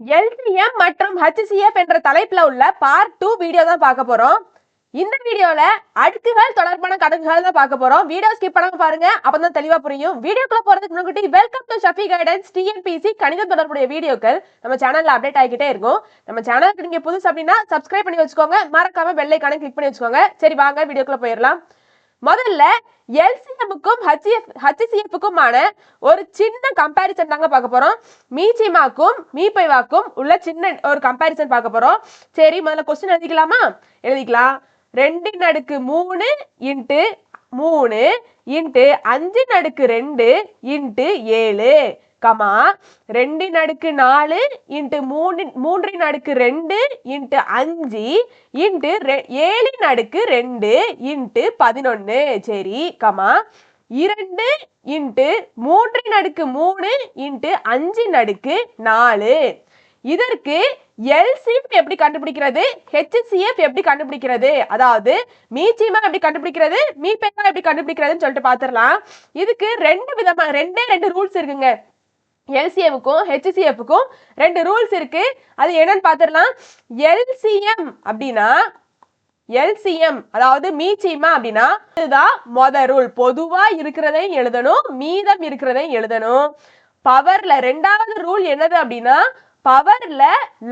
LCM மற்றும் HCF என்ற தலைப்புல உள்ள பார்ட் டூ வீடியோ தான் பார்க்க போறோம். இந்த வீடியோல அடுக்குகள் தொடர்பான கணக்குகள் தான் பார்க்க போறோம். வீடியோ ஸ்கிப் பண்ணாம பாருங்க அப்பதான் தெளிவா புரியும். வீடியோக்குள்ள போறதுக்கு முன்னாடி welcome to Shafi guidance TNPSC கணிதம் தொடர்புடைய வீடியோக்கள் நம்ம சேனல்ல அப்டேட் ஆகிக்கிட்டே இருக்கும். நம்ம சேனலுக்கு நீங்க புதுசு அப்படின்னா சப்ஸ்கிரைப் பண்ணி வச்சுக்கோங்க. மறக்காம பெல்லைக்கான கிளிக் பண்ணி வச்சுக்கோங்க. சரி வாங்க வீடியோக்குள்ள போயிடலாம். முதல்ல எல்சிஎம்முக்கும் ஹச்சிஎஃப் ஹச்சிசிஎஃப்க்குமான ஒரு சின்ன கம்பேரிசன் தாங்க பார்க்க போறோம். மீச்சிமாக்கும் மீப்பைவாக்கும் உள்ள சின்ன ஒரு கம்பேரிசன் பார்க்க போறோம். சரி முதல்ல கொஸ்டின் எழுதிக்கலாமா? எழுதிக்கலாம். ரெண்டின் அடுக்கு மூணு இன்ட்டு மூணு இன்ட்டு அஞ்சின் அடுக்கு ரெண்டு இன்ட்டு ஏழு. கமா ரெண்டின் அடுக்கு நாலு இன்ட்டு மூணு மூன்றின் அடுக்கு ரெண்டு இன்ட்டு அஞ்சு இன்ட்டு ரெ- ஏழின் அடுக்கு ரெண்டு இன்ட்டு பதினொன்று சரி கமா இரண்டு இன்ட்டு மூன்றின் அடுக்கு மூணு இன்ட்டு அஞ்சின் அடுக்கு நாலு. இதற்கு எல்சிஎஃப் எப்படி கண்டுபிடிக்கிறது? ஹெச்சிசிஎஃப் எப்படி கண்டுபிடிக்கிறது? அதாவது மீச்சிமா எப்படி கண்டுபிடிக்கிறது? மீபெக்கா எப்படி கண்டுபிடிக்கிறதுன்னு சொல்லிட்டு பார்த்துடலாம் இதுக்கு ரெண்டு விதமா ரெண்டே ரெண்டு ரூல்ஸ் இருக்குங்க. எல்சிஎம்க்கும் ஹெச்சிசிஎஃப்க்கும் ரெண்டு ரூல்ஸ் இருக்கு. அது என்னன்னு பார்த்துடலாம் எல்சிஎம் அப்படின்னா எல்சிஎம் அதாவது மீச்சிமா அப்படின்னா இதுதான் மொத ரூல் பொதுவா இருக்கிறதையும் எழுதணும் மீதம் இருக்கிறதையும் எழுதணும். பவர்ல ரெண்டாவது ரூல் என்னது அப்படின்னா பவர்ல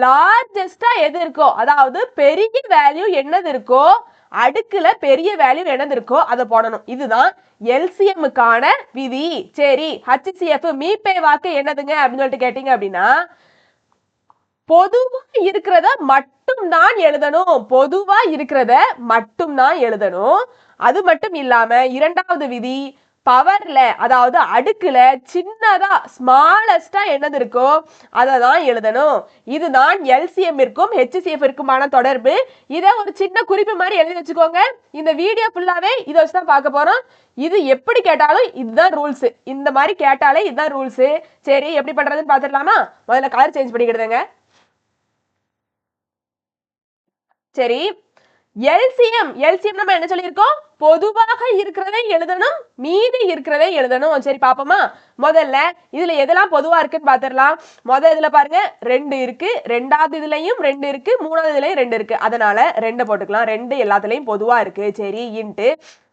லார்ஜஸ்டா எது இருக்கோ அதாவது பெரிய வேல்யூ என்னது இருக்கோ அடுக்குல பெரிய வேல்யூ நடந்திருக்கோ அதை போடணும். இதுதான் எல்சிஎம்முக்கான விதி. சரி ஹச்சிசிஎஃப் மீபே வாக்கு என்னதுங்க அப்படின்னு சொல்லிட்டு கேட்டீங்க அப்படின்னா பொதுவா இருக்கிறத மட்டும் தான் எழுதணும். பொதுவா இருக்கிறத மட்டும் தான் எழுதணும். அது மட்டும் இல்லாம இரண்டாவது விதி பவர்ல அதாவது அடுக்குல சின்னதா ஸ்மாலஸ்டா என்னது இருக்கோ அதை தான் எழுதணும். இதுதான் எல்சிஎம் இருக்கும் ஹெச்சிசிஎஃப் இருக்குமான தொடர்பு. இதை ஒரு சின்ன குறிப்பு மாதிரி எழுதி வச்சுக்கோங்க. இந்த வீடியோ ஃபுல்லாவே இதை வச்சு தான் பார்க்க போறோம். இது எப்படி கேட்டாலும் இதுதான் ரூல்ஸ் இந்த மாதிரி கேட்டாலே இதுதான் ரூல்ஸ் சரி எப்படி பண்றதுன்னு பார்த்துடலாமா? முதல்ல கலர் சேஞ்ச் பண்ணிக்கிடுதுங்க. சரி எல்சிஎம் எல்சிஎம் நம்ம என்ன சொல்லியிருக்கோம்? பொதுவாக இருக்கிறதை எழுதணும் மீதி இருக்கிறதை எழுதணும். சரி பாப்போமா முதல்ல இதுல எதெல்லாம் பொதுவா இருக்குன்னு பாத்திரலாம் முதல் இதுல பாருங்க ரெண்டு இருக்கு ரெண்டாவது இதுலயும் ரெண்டு இருக்கு மூணாவது இதுலயும் ரெண்டு இருக்கு. அதனால ரெண்டு போட்டுக்கலாம். ரெண்டு எல்லாத்துலயும் பொதுவா இருக்கு. சரி இன்ட்டு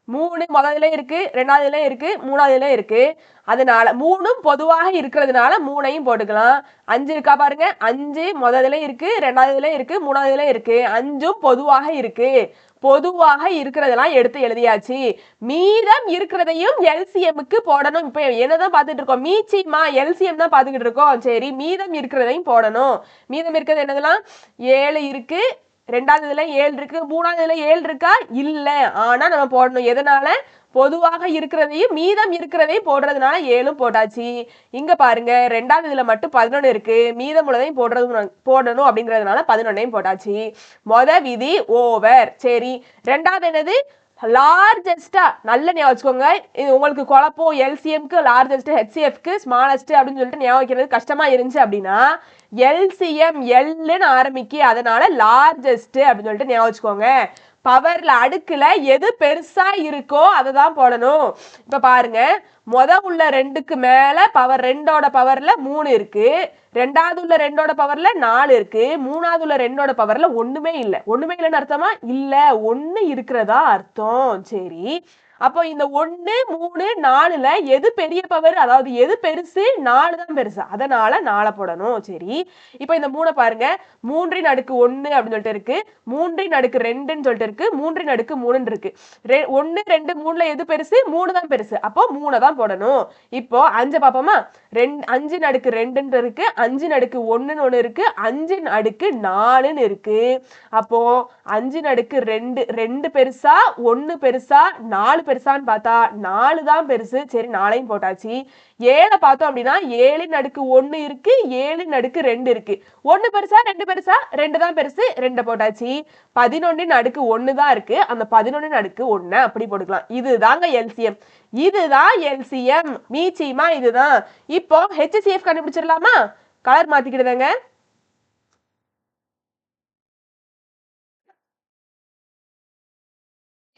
மூணு முதல்ல இருக்கு ரெண்டாவதுல இருக்கு மூணாவதுல இருக்கு. அதனால மூணும் பொதுவாக இருக்கிறதுனால மூணையும் போட்டுக்கலாம். அஞ்சு இருக்கா பாருங்க. அஞ்சு முதல்ல இருக்கு ரெண்டாவதுல இருக்கு மூணாவதுல இருக்கு. அஞ்சும் பொதுவாக இருக்கு. பொதுவாக இருக்கிறதெல்லாம் எடுத்து எழுதியாச்சு. மீதம் இருக்கிறதையும் எல்சிஎம்க்கு போடணும். இப்போ என்னதான் பார்த்துட்டு இருக்கோம்? மீச்சிமா எல்சிஎம் தான் பார்த்துக்கிட்டு இருக்கோம். சரி மீதம் இருக்கிறதையும் போடணும். மீதம் இருக்கிறது என்னதெல்லாம் ஏழு இருக்கு ரெண்டாவது இதுல ஏழு இருக்கு. மூணாவது இதுல ஏழு இருக்கா? இல்ல. ஆனா நம்ம போடணும். எதனால? பொதுவாக இருக்கிறதையும் மீதம் இருக்கிறதையும் போடுறதுனால ஏழும் போட்டாச்சு. இங்க பாருங்க. ரெண்டாவது இதுல மட்டும் பதினொன்று இருக்கு. மீதம் உள்ளதையும் போடுறது போடணும் அப்படிங்கிறதுனால பதினொன்னையும் போட்டாச்சு. மொத விதி ஓவர். சரி. ரெண்டாவது என்னது? லார்ஜஸ்டா நல்ல ஞாபகம் வச்சுக்கோங்க. இது உங்களுக்கு குழப்பம் எல்சிஎம்க்கு லார்ஜஸ்ட் ஹெச்சிஎஃப்க்கு ஸ்மாலஸ்ட் அப்படின்னு சொல்லிட்டு ஞாபகம் வைக்கிறது கஷ்டமா இருந்துச்சு அப்படின்னா எல்சிஎம் எல்லுன்னு ஆரம்பிக்கு அதனால லார்ஜஸ்ட் அப்படின்னு சொல்லிட்டு ஞாபகம் வச்சுக்கோங்க. பவர்ல அடுக்குல எது பெருசா இருக்கோ அதை தான் போடணும். இப்ப பாருங்க மொத உள்ள ரெண்டுக்கு மேல பவர் ரெண்டோட பவர்ல மூணு இருக்கு. ரெண்டாவது உள்ள ரெண்டோட பவர்ல நாலு இருக்கு. மூணாவது உள்ள ரெண்டோட பவர்ல ஒண்ணுமே இல்லை. ஒண்ணுமே இல்லைன்னு அர்த்தமா? இல்ல ஒண்ணு இருக்கிறதா அர்த்தம். சரி. அப்போ இந்த ஒன்று மூணு நாலுல எது பெரிய பவர் அதாவது எது பெருசு? நாலு தான் பெருசு. அதனால நாலை போடணும். சரி. இப்போ இந்த மூணை பாருங்க. மூன்றின் அடுக்கு ஒன்று அப்படின்னு சொல்லிட்டு இருக்கு. மூன்றின் அடுக்கு ரெண்டுன்னு சொல்லிட்டு இருக்கு. மூன்றின் அடுக்கு மூணுன்னு இருக்கு. ரெ- ரெண்டு மூணுல எது பெருசு? மூணு தான் பெருசு. அப்போ மூணை தான் போடணும். இப்போ அஞ்சு பார்ப்போமா? ரெண்டு அஞ்சின் அடுக்கு ரெண்டுன்னு இருக்கு. அஞ்சின் அடுக்கு ஒன்றுன்னு ஒன்று இருக்கு. அஞ்சின் அடுக்கு நாலுன்னு இருக்கு. அப்போ அஞ்சின் அடுக்கு ரெண்டு ரெண்டு பெருசா ஒன்று பெருசா நாலு பெருசான்னு பார்த்தா நாலு தான் பெருசு. சரி நாளையும் போட்டாச்சு. ஏழை பார்த்தோம் அப்படின்னா ஏழின் அடுக்கு ஒன்று இருக்கு ஏழின் அடுக்கு ரெண்டு இருக்கு. ஒன்று பெருசா ரெண்டு பெருசா? ரெண்டு தான் பெருசு ரெண்டை போட்டாச்சு. பதினொன்று அடுக்கு ஒன்று தான் இருக்கு. அந்த பதினொன்று நடுக்கு ஒன்று அப்படி போட்டுக்கலாம். இதுதாங்க எல்சிஎம். இதுதான் எல்சிஎம். மீச்சியமா? இதுதான் இப்போ ஹெச்சிசிஎஃப் கண்டுபிடிச்சிடலாமா? கலர் மாத்திக்கிடுதாங்க.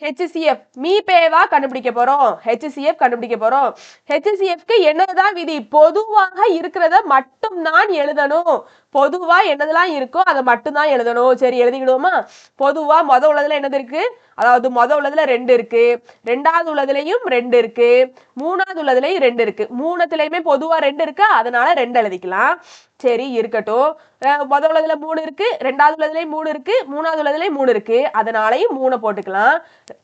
ஹெச்சிசிஎஃப் மீபேவா கண்டுபிடிக்க போறோம். ஹெச்சிஎஃப் கண்டுபிடிக்க போறோம். ஹெச்சிஎஃப்க்கு என்னதான் விதி? பொதுவாக இருக்கிறத மட்டும் தான் எழுதணும். பொதுவா என்னதெல்லாம் இருக்கோ அதை மட்டும்தான் எழுதணும். சரி எழுதிக்கிடுவோமா பொதுவா மொத உள்ளதுல என்னது இருக்கு? அதாவது மொத உள்ளதுல ரெண்டு இருக்கு. ரெண்டாவது உள்ளதுலயும் ரெண்டு இருக்கு. மூணாவது உள்ளதுலயும் ரெண்டு இருக்கு. மூணுத்துலயுமே பொதுவா ரெண்டு இருக்கு? அதனால ரெண்டு எழுதிக்கலாம். சரி இருக்கட்டும். மொத முத உள்ளதுல மூணு இருக்கு. ரெண்டாவது உள்ளதுலயும் மூணு இருக்கு. மூணாவது உள்ளதுலயும் மூணு இருக்கு. அதனாலையும் மூணை போட்டுக்கலாம்.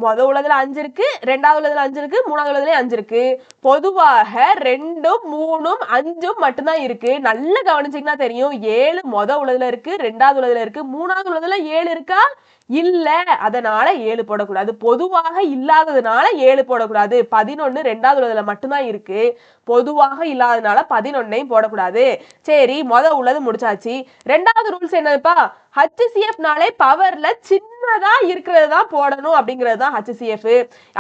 முத உள்ளதுல அஞ்சு இருக்கு. ரெண்டாவது உள்ளதுல அஞ்சு இருக்கு. மூணாவது உள்ளதுலயும் அஞ்சு இருக்கு. பொதுவாக ரெண்டும் மூணும் அஞ்சும் மட்டும்தான் இருக்கு. நல்லா கவனிச்சிங்கன்னா தெரியும். ஏ ஏழு முத உள்ளதுல இருக்கு ரெண்டாவது உள்ளதுல இருக்கு மூணாவது உள்ளதுல ஏழு இருக்கா? இல்ல. அதனால ஏழு போடக்கூடாது. பொதுவாக இல்லாததுனால ஏழு போடக்கூடாது. பதினொன்னு ரெண்டாவது உள்ளதுல மட்டும்தான் இருக்கு. பொதுவாக இல்லாததுனால பதினொன்னையும் போடக்கூடாது. சரி முத உள்ளது முடிச்சாச்சு. ரெண்டாவது ரூல்ஸ் என்னதுப்பா? ஹச்சிசிஎஃப்னாலே பவர்ல சின்னதா இருக்கிறது தான் போடணும் அப்படிங்கிறது தான் ஹச்சிசிஎஃப்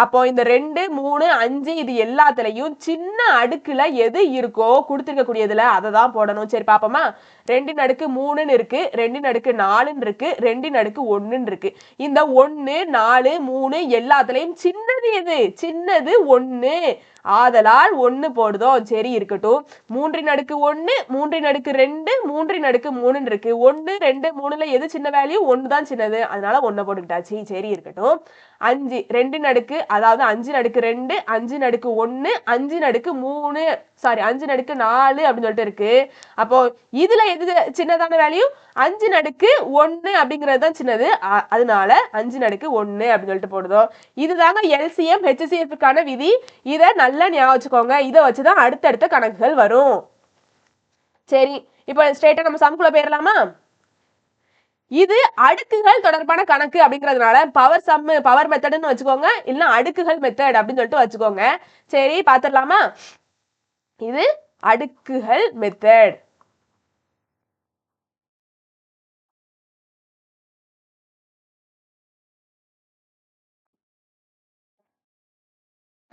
அப்போ இந்த ரெண்டு மூணு அஞ்சு இது எல்லாத்துலயும் சின்ன அடுக்குல எது இருக்கோ கொடுத்துருக்கக்கூடியதுல அதை தான் போடணும். சரி பாப்போமா ரெண்டின் அடுக்கு மூணுன்னு இருக்கு ரெண்டின் அடுக்கு நாலுன்னு இருக்கு ரெண்டின் அடுக்கு ஒன்றுன்னு இருக்கு. இந்த ஒன்று நாலு மூணு எல்லாத்துலயும் சின்னது எது? சின்னது ஒன்று ஆதலால் ஒன்று போடுதோம் சரி இருக்கட்டும். மூன்றின் அடுக்கு ஒன்று மூன்றின் அடுக்கு ரெண்டு மூன்றின் அடுக்கு மூணுன்னு இருக்கு. ஒன்று ரெண்டு மூணுல எது சின்ன வேல்யூ ஒன்று தான் சின்னது. அதனால ஒன்றை போட்டுக்கிட்டாச்சு. சரி இருக்கட்டும். அஞ்சு ரெண்டு நடுக்கு அதாவது அஞ்சு நடுக்கு ரெண்டு அஞ்சு நடுக்கு ஒன்று அஞ்சு நடுக்கு மூணு. சாரி அஞ்சு நடுக்கு நாலு அப்படின்னு சொல்லிட்டு இருக்கு. அப்போ இதுல எது சின்னதான வேல்யூ அஞ்சு நடுக்கு ஒன்று அப்படிங்கிறது தான் சின்னது. அ- அதனால அஞ்சு நடுக்கு ஒன்று அப்படின்னு சொல்லிட்டு போடுதோ இதுதாங்க எல்சிஎம் ஹெச்சிசிஎஃப்க்கான விதி. இதை நல்லா ஞாபகம் வச்சுக்கோங்க. இதை வச்சுதான் அடுத்தடுத்த கணக்குகள் வரும். சரி இப்போ ஸ்ட்ரெயிட்டா நம்ம சம்குள்ள போயிடலாமா இது அடுக்குகள் தொடர்பான கணக்கு அப்படிங்கிறதுனால பவர் சம் பவர் மெத்தடுன்னு வச்சுக்கோங்க. இல்லைன்னா அடுக்குகள் மெத்தட் அப்படின்னு சொல்லிட்டு வச்சுக்கோங்க. சரி பார்த்துடலாமா இது அடுக்குகள் method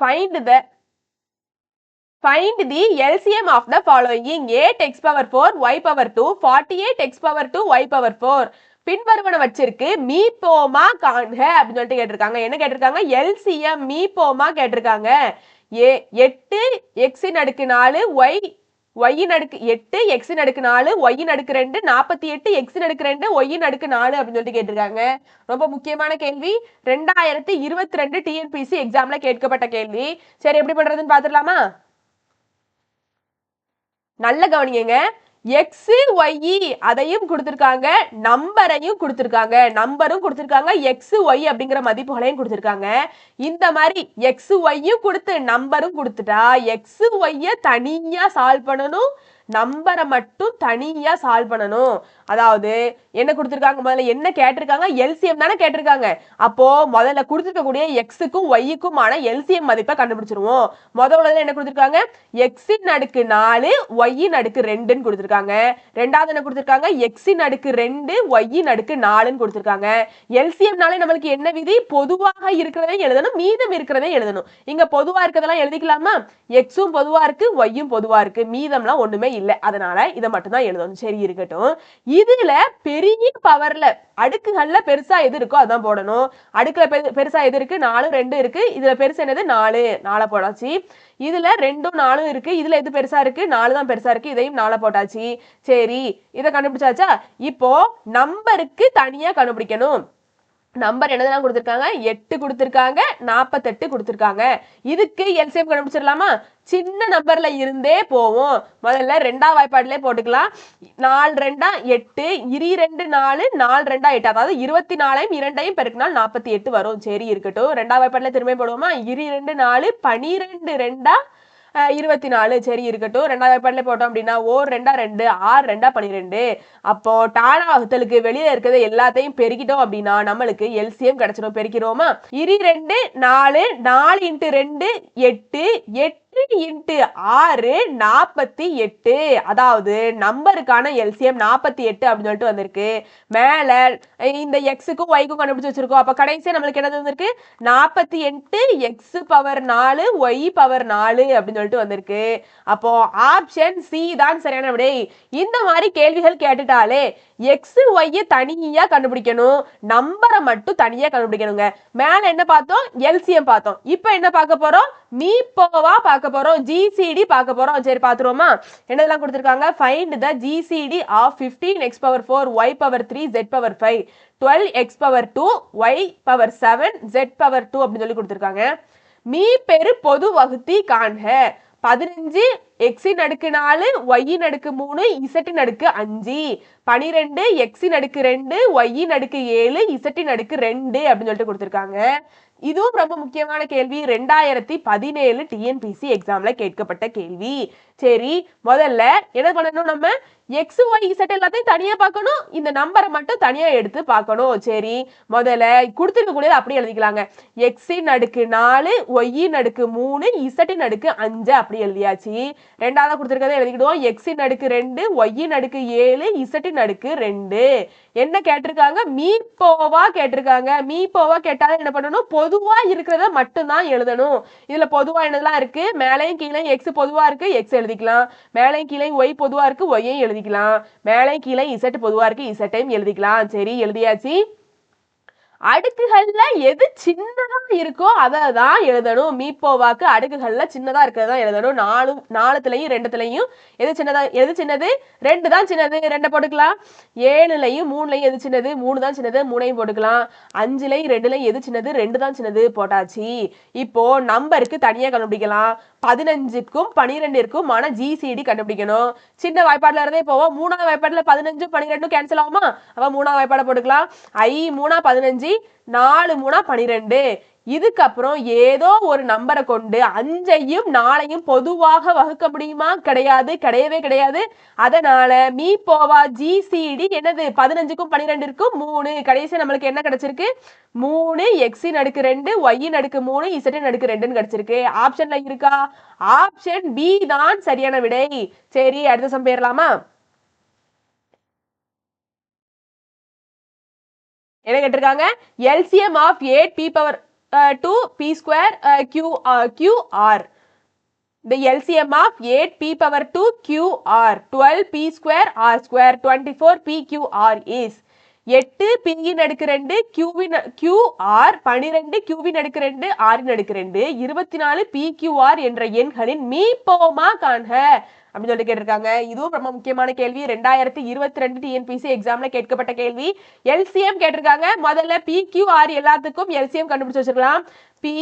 find the find the LCM of the following. 8 x power 4 y power 2 48 x power 2 y power 4 பின்வருவன வச்சிருக்கு மீ போமா காண்க அப்படின்னு சொல்லிட்டு கேட்டிருக்காங்க. என்ன கேட்டிருக்காங்க? எல்சிஎம் மீ போமா கேட்டிருக்காங்க. ஏ எட்டு எக்ஸின் அடுக்கு நாலு ஒய் ஒய்யின் அடுக்கு எட்டு எக்ஸின் அடுக்கு நாலு ஒய்யின் அடுக்கு ரெண்டு நாற்பத்தி எட்டு எக்ஸின் அடுக்கு ரெண்டு ஒய்யின் அடுக்கு நாலு அப்படின்னு சொல்லிட்டு கேட்டிருக்காங்க. ரொம்ப முக்கியமான கேள்வி. ரெண்டாயிரத்தி இருபத்தி ரெண்டு டிஎன்பிசி எக்ஸாம்ல கேட்கப்பட்ட கேள்வி. சரி எப்படி பண்றதுன்னு பாத்துடலாமா நல்ல கவனிங்க. எக்ஸ் ஒய் e அதையும் கொடுத்துருக்காங்க நம்பரையும் கொடுத்துருக்காங்க நம்பரும் கொடுத்துருக்காங்க எக்ஸ் ஒய் அப்படிங்கிற மதிப்புகளையும் கொடுத்துருக்காங்க. இந்த மாதிரி எக்ஸ் ஒய்யும் கொடுத்து நம்பரும் கொடுத்துட்டா எக்ஸ் ஒய்ய தனியா சால்வ் பண்ணணும். நம்பரை மட்டும் தனியா சால்வ் பண்ணணும். அதாவது என்ன கொடுத்துருக்காங்க? முதல்ல என்ன கேட்டிருக்காங்க? எல்சிஎம் தானே கேட்டிருக்காங்க. அப்போ முதல்ல கொடுத்துருக்கக்கூடிய எக்ஸுக்கும் ஒய்யுக்குமான எல்சிஎம் மதிப்பை கண்டுபிடிச்சிருவோம். முதல்ல என்ன கொடுத்துருக்காங்க? எக்ஸின் அடுக்கு நாலு ஒய்யின் அடுக்கு ரெண்டுன்னு கொடுத்துருக்காங்க. ரெண்டாவது என்ன கொடுத்துருக்காங்க? எக்ஸின் அடுக்கு ரெண்டு ஒய்யின் அடுக்கு நாலுன்னு கொடுத்துருக்காங்க. எல்சிஎம்னாலே நம்மளுக்கு என்ன விதி? பொதுவாக இருக்கிறதையும் எழுதணும் மீதம் இருக்கிறதையும் எழுதணும். இங்க பொதுவா இருக்கிறதெல்லாம் எழுதிக்கலாமா? எக்ஸும் பொதுவா இருக்கு ஒய்யும் பொதுவா இருக்கு. மீதம்லாம் ஒண்ணுமே இல்லை. அதனால இதை மட்டும்தான் எழுதணும். சரி இருக்கட்டும். இதுல பெரிய பவர்ல அடுக்குகள்ல பெருசா எது இருக்கோ அதான் போடணும். அடுக்குல பெரு- பெருசா எது இருக்கு? நாலு ரெண்டு இருக்கு. இதுல பெருசு என்னது? நாலு. நாலை போடாச்சு இதுல ரெண்டும் நாலும் இருக்கு. இதுல எது பெருசா இருக்கு? நாலு தான் பெருசா இருக்கு. இதையும் நாலை போட்டாச்சு. சரி இதை கண்டுபிடிச்சாச்சா? இப்போ நம்பருக்கு தனியா கண்டுபிடிக்கணும். நம்பர் என்னதான் கொடுத்துருக்காங்க? எட்டு கொடுத்துருக்காங்க நாற்பத்தெட்டு கொடுத்துருக்காங்க. இதுக்கு எல்சிஎம் கண்டுபிடிச்சிடலாமா? சின்ன நம்பர்ல இருந்தே போவோம். முதல்ல ரெண்டா வாய்ப்பாடுலேயே போட்டுக்கலாம். நாலு ரெண்டா எட்டு இரு ரெண்டு நாலு நாலு ரெண்டா எட்டு. அதாவது இருபத்தி நாலையும் இரண்டையும் பெருக்கினால் நாற்பத்தி எட்டு வரும். சரி இருக்கட்டும். ரெண்டா வாய்ப்பாடுல திரும்ப போடுவோமா? இரு ரெண்டு நாலு பனிரெண்டு ரெண்டா இருபத்தி நாலு சரி இருக்கட்டும். ரெண்டாவது வாய்ப்பாடுல போட்டோம் அப்படின்னா ஓர் ரெண்டா ரெண்டு ஆறு ரெண்டா பன்னிரெண்டு அப்போ டானா வகுத்தலுக்கு வெளியில இருக்கிறது எல்லாத்தையும் பெருக்கிட்டோம் அப்படின்னா நம்மளுக்கு எல்சிஎம் கிடைச்சிடும். பெருக்கிறோமா? இரு ரெண்டு நாலு நாலு இன்ட்டு ரெண்டு எட்டு எட்டு இன்ட்டு ஆறு நாற்பத்தி எட்டு. அதாவது நம்பருக்கான எல்சிஎம் நாற்பத்தி எட்டு அப்படின்னு சொல்லிட்டு வந்திருக்கு. மேலே இந்த எக்ஸுக்கும் ஒய்க்கும் கண்டுபிடிச்சு வச்சிருக்கோம். அப்போ கடைசியாக நம்மளுக்கு என்னது வந்திருக்கு? நாற்பத்தி எட்டு எக்ஸ் பவர் நாலு ஒய் பவர் நாலு அப்படின்னு சொல்லிட்டு வந்திருக்கு. அப்போ ஆப்ஷன் சி தான் சரியான விடை. இந்த மாதிரி கேள்விகள் கேட்டுட்டாலே எக்ஸ் ஒய்யை தனியா கண்டுபிடிக்கணும். நம்பரை மட்டும் தனியா கண்டுபிடிக்கணுங்க. மேல என்ன பார்த்தோம்? எல்சிஎம் பார்த்தோம். இப்போ என்ன பார்க்க போறோம்? மீப்போவா பார்க்க போறோம். ஜிசிடி பார்க்க போறோம். சரி பார்த்துருவோமா? என்னதெல்லாம் கொடுத்துருக்காங்க? Find the GCD of fifteen x power four y power three z power five twelve x power two y power seven z power two அப்படின்னு சொல்லி கொடுத்துருக்காங்க. மீ பெரு பொது வகுத்தி காண்க. பதினஞ்சு எக்ஸின் அடுக்கு நாலு ஒய்யின் அடுக்கு மூணு இசட்டின் அடுக்கு அஞ்சு. பனிரெண்டு எக்ஸின் அடுக்கு ரெண்டு ஒய்யின் அடுக்கு ஏழு இசட்டின் அடுக்கு ரெண்டு அப்படின்னு சொல்லிட்டு கொடுத்துருக்காங்க. இதுவும் ரொம்ப முக்கியமான கேள்வி. ரெண்டாயிரத்தி பதினேழு டிஎன்பிசி எக்ஸாம்ல கேட்கப்பட்ட கேள்வி. சரி முதல்ல என்ன பண்ணணும் நம்ம? எக்ஸ் ஒய் இசட் எல்லாத்தையும் தனியா பார்க்கணும். இந்த நம்பரை மட்டும் தனியா எடுத்து பார்க்கணும். சரி முதல்ல கொடுத்துருக்கக்கூடியது அப்படி எழுதிக்கலாங்க. எக்ஸின் அடுக்கு நாலு ஒய்யின் அடுக்கு மூணு இசட்டின் அடுக்கு அஞ்சு அப்படி எழுதியாச்சு. ரெண்டாவது கொடுத்துருக்கதை எழுதிக்கிடுவோம். எக்ஸின் அடுக்கு ரெண்டு ஒய்யின் அடுக்கு ஏழு இசட்டின் அடுக்கு ரெண்டு. என்ன கேட்டிருக்காங்க? மீ போவா கேட்டிருக்காங்க. மீ போவா கேட்டாலும் என்ன பண்ணணும்? பொதுவா இருக்கிறத மட்டும்தான் எழுதணும். இதுல பொதுவா என்னதெல்லாம் இருக்கு? மேலையும் கீழே எக்ஸ் பொதுவா இருக்கு எக்ஸ் எழுதிக்கலாம். மேலையும் கீழே ஒய் பொதுவா இருக்கு ஒய்யையும் எழுதிக்கலாம். மேலையும் கீழே இசட் பொதுவா இருக்கு இசட்டையும் எழுதிக்கலாம். சரி எழுதியாச்சு. அடுக்குகள்ல எது சின்னதா இருக்கோ அதை தான் எழுதணும் மீப்போவாக்கு அடுக்குகள்ல சின்னதா இருக்கிறது தான் எழுதணும். நாலு நாலுத்துலயும் ரெண்டுத்துலயும் எது சின்னதா எது சின்னது? ரெண்டு தான் சின்னது. ரெண்டை போட்டுக்கலாம். ஏழுலையும் மூணுலையும் எது சின்னது? மூணு தான் சின்னது. மூணையும் போட்டுக்கலாம். அஞ்சுலையும் ரெண்டுலையும் எது சின்னது? ரெண்டு தான் சின்னது. போட்டாச்சு. இப்போ நம்பருக்கு தனியா கண்டுபிடிக்கலாம். பதினஞ்சுக்கும் பனிரெண்டிற்கும் மன ஜிசிடி கண்டுபிடிக்கணும். சின்ன வாய்ப்பாடுல இருந்தே போவோம் மூணாவது வாய்ப்பாடுல பதினஞ்சும் பனிரெண்டும் கேன்சல் ஆகுமா? அப்ப மூணாவது வாய்ப்பாடை போட்டுக்கலாம். ஐ மூணா பதினஞ்சு நாலு மூணா பனிரெண்டு. இதுக்கப்புறம் ஏதோ ஒரு நம்பரை கொண்டு அஞ்சையும் நாளையும் பொதுவாக வகுக்க முடியுமா? கிடையாது. கிடையவே கிடையாது. அதனால மீ போவா ஜிசிடி என்னது? பதினஞ்சுக்கும் பனிரெண்டிற்கும் மூணு. கடைசி நம்மளுக்கு என்ன கிடைச்சிருக்கு? மூணு. எக்ஸின் நடுக்கு ரெண்டு ஒய் அடுக்கு மூணு இசட்டின் நடுக்கு ரெண்டுன்னு கிடைச்சிருக்கு. ஆப்ஷன்ல இருக்கா? ஆப்ஷன் பி தான் சரியான விடை. சரி அடுத்த சம் போயிடலாமா என்ன கேட்டிருக்காங்க? LCM of eight p power two p square q q r the LCM of 8 p power 2 q r. 12 p square r square. 24 p q r is. எட்டு பியின் அடுக்கு ரெண்டு கியூவின் கியூ ஆர் பனிரெண்டு கியூவின் அடுக்கு ரெண்டு ஆறின் அடுக்கு ரெண்டு. இருபத்தி நாலு பி கியூ ஆர் என்ற எண்களின் மீ போமா காண்க. அப்படின்னு சொல்லி கேட்டிருக்காங்க. இதுவும் ரொம்ப முக்கியமான கேள்வி. ரெண்டாயிரத்தி இருபத்தி ரெண்டு டிஎன்பிசி எக்ஸாம்ல கேட்கப்பட்ட கேள்வி. எல்சிஎம் கேட்டிருக்காங்க. முதல்ல பி கியூ ஆர் எல்லாத்துக்கும் எல்சிஎம் கண்டுபிடிச்சு வச்சிருக்கலாம். பி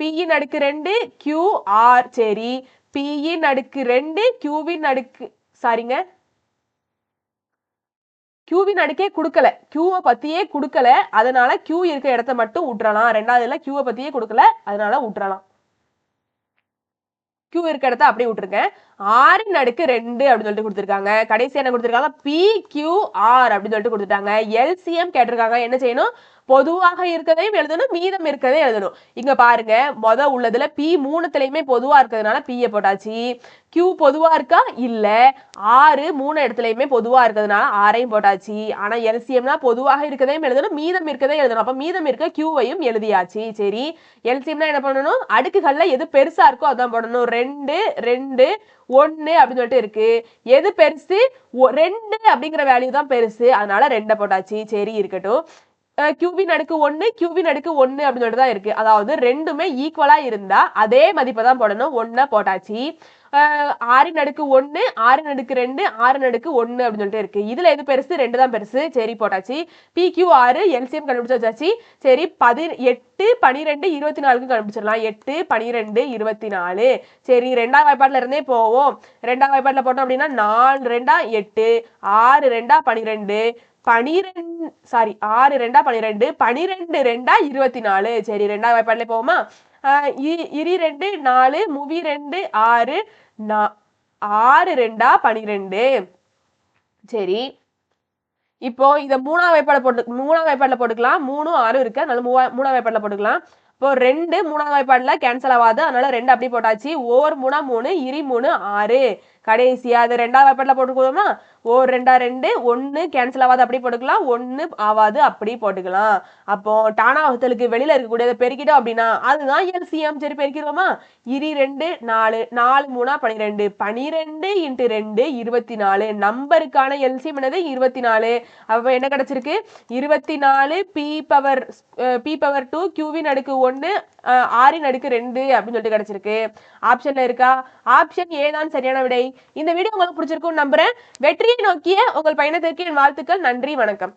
பியின் அடுக்கு ரெண்டு கியூ ஆர் சரி. பியின் அடுக்கு ரெண்டு கியூவின் அடுக்கு சாரிங்க கியூவின் அடுக்கே கொடுக்கல. கியூவை பத்தியே கொடுக்கல. அதனால கியூ இருக்க இடத்த மட்டும் விட்டுறலாம் ரெண்டாவதுல கியூவை பத்தியே கொடுக்கல. அதனால விட்டுறலாம் கியூ இருக்க இடத்த அப்படியே விட்டுருக்கேன் ஆறு அடுக்கு ரெண்டு அப்படின்னு சொல்லிட்டு கொடுத்துருக்காங்க. கடைசி என்ன கொடுத்துருக்காங்க? பி கியூ ஆர் அப்படின்னு சொல்லிட்டு கொடுத்துட்டாங்க எல்சிஎம் கேட்டிருக்காங்க. என்ன செய்யணும்? பொதுவாக இருக்கிறதையும் எழுதணும் மீதம் இருக்கிறதையும் எழுதணும். இங்க பாருங்க மொத உள்ளதுல பி மூணுத்துலயுமே பொதுவா இருக்கிறதுனால பிஏ போட்டாச்சு. கியூ பொதுவா இருக்கா? இல்ல. ஆறு மூணு இடத்துலயுமே பொதுவா இருக்கிறதுனால ஆறையும் போட்டாச்சு. ஆனா எல்சிஎம்னா பொதுவாக இருக்கிறதையும் எழுதணும் மீதம் இருக்கிறதையும் எழுதணும். அப்ப மீதம் இருக்க கியூவையும் எழுதியாச்சு. சரி. எல்சிஎம்னா என்ன பண்ணணும்? அடுக்குகள்ல எது பெருசா இருக்கோ அதான் போடணும். ரெண்டு ரெண்டு ஒன்னு அப்படின்னு சொல்லிட்டு இருக்கு. எது பெருசு? ஒ- ரெண்டு அப்படிங்கிற வேல்யூ தான் பெருசு. அதனால ரெண்டை போட்டாச்சு. சரி இருக்கட்டும். கியூவின் அடுக்கு ஒன்று கியூவின் அடுக்கு ஒன்று அப்படின்னு சொல்லிட்டு தான் இருக்கு. அதாவது ரெண்டுமே ஈக்குவலா இருந்தா அதே மதிப்பை தான் போடணும். ஒன்றை போட்டாச்சு. ஆறின் அடுக்கு ஒன்று ஆறின் அடுக்கு ரெண்டு ஆறின் அடுக்கு ஒன்று அப்படின்னு சொல்லிட்டு இருக்கு. இதுல எது பெருசு? ரெண்டு தான் பெருசு. சரி போட்டாச்சு. பிக்யூ ஆறு எல்சிஎம் கண்டுபிடிச்சு வச்சாச்சு. சரி பதி எட்டு பனிரெண்டு இருபத்தி நாலுக்கு கண்டுபிடிச்சிடலாம். எட்டு பனிரெண்டு இருபத்தி நாலு. சரி ரெண்டாம் வாய்ப்பாட்டுல இருந்தே போவோம். ரெண்டாம் வாய்ப்பாட்டுல போட்டோம் அப்படின்னா நாலு ரெண்டா எட்டு ஆறு ரெண்டா பனிரெண்டு பனிரெண்டு சாரி ஆறு ரெண்டா பனிரெண்டு பனிரெண்டு ரெண்டா இருபத்தி நாலு சரி ரெண்டா வாய்ப்பாட்டுல போவோமா? இரு இ- ரெண்டு நாலு முவி ரெண்டு ஆறு நா- ஆறு ரெண்டா பனிரெண்டு. சரி. இப்போ இத மூணாம் வாய்ப்பாட போட்டு மூணாம் வாய்ப்பாடுல போட்டுக்கலாம். மூணும் ஆறும் இருக்கு. அதனால மூவா மூணாம் வாய்ப்பாடுல போட்டுக்கலாம். இப்போ ரெண்டு மூணாம் வாய்ப்பாடுல கேன்சல் ஆகாது. அதனால ரெண்டு அப்படி போட்டாச்சு. ஓர் மூணா மூணு இரி மூணு ஆறு. கடைசியா அது ரெண்டாவது வாய்ப்பாட்டில் போட்டுக்கோமா? ஒரு ரெண்டா ரெண்டு ஒன்று கேன்சல் ஆகாது அப்படி போட்டுக்கலாம். ஒன்று ஆகாது அப்படி போட்டுக்கலாம். அப்போ டானா வகுத்தலுக்கு வெளியில இருக்கக்கூடிய பெருக்கிட்டோம் அப்படின்னா அதுதான் எல்சிஎம் சரி பெருக்கிடுவோமா? இரு ரெண்டு நாலு நாலு மூணா பனிரெண்டு. பனிரெண்டு இன்ட்டு ரெண்டு இருபத்தி நாலு. நம்பருக்கான எல்சிஎம் என்னது? இருபத்தி நாலு. அப்போ என்ன கிடைச்சிருக்கு? இருபத்தி நாலு p power p power two கியூவின் அடுக்கு ஒன்று ஆறின் அடுக்கு ரெண்டு அப்படின்னு சொல்லிட்டு கிடைச்சிருக்கு. ஆப்ஷன்ல இருக்கா? ஆப்ஷன் ஏ தான் சரியான விடை. இந்த வீடியோ உங்களுக்கு பிடிச்சிருக்கும்னு நம்புறேன். வெற்றியை நோக்கிய உங்கள் பயணத்திற்கு என் வாழ்த்துக்கள். நன்றி வணக்கம்.